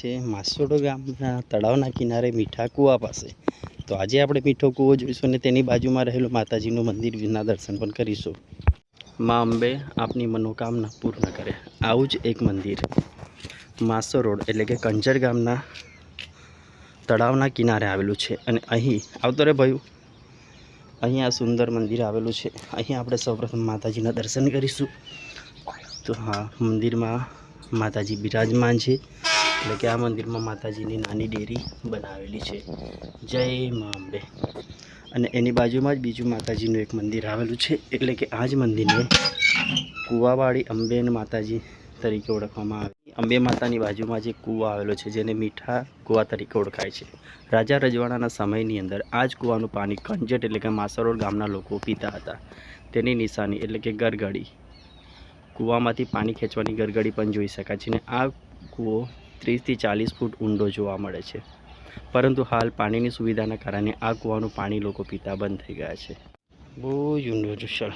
છે, માસોડો ગામના તળાવના કિનારે મીઠા કૂવા પાસે. તો આજે આપણે મીઠો કૂવો જોઈશું અને તેની બાજુમાં રહેલું માતાજીનું મંદિરના દર્શન પણ કરીશું. મા અંબે આપની મનોકામના પૂર્ણ કરે. આવું જ એક મંદિર. માસો રોડ એટલે કે કંજર ગામના તળાવના કિનારે આવેલું છે અને અહીં, આવતો રે ભાઈ અહીં આ સુંદર મંદિર આવેલું છે. અહીં આપણે સૌપ્રથમ માતાજીના દર્શન કરીશું. તો હા, મંદિરમાં માતાજી બિરાજમાન છે. એટલે કે આ મંદિરમાં માતાજીની નાની ડેરી બનાવેલી છે. જય મા અંબે. અને એની બાજુમાં જ બીજું માતાજીનું એક મંદિર આવેલું છે. એટલે કે આ જ મંદિરને કુવાવાળી અંબેન માતાજી તરીકે ઓળખવામાં આવે અંબે માતાની બાજુમાં જે કૂવો આવેલો છે, જેને મીઠા કૂવા તરીકે ઓળખાય છે. રાજા રજવાડાના સમયની અંદર આ જ કૂવાનું પાણી કંજટ એટલે કે માસરોડ ગામના લોકો પીતા હતા. તેની નિશાની એટલે કે ગરગડી. કૂવામાંથી પાણી ખેંચવાની ગરગડી પણ જોઈ શકાય છે. અને આ કૂવો ત્રીસથી ચાલીસ ફૂટ ઊંડો જોવા મળે છે. પરંતુ હાલ પાણીની સુવિધાના કારણે આ કૂવાનું પાણી લોકો પીતા બંધ થઈ ગયા છે. બહુ ચાલ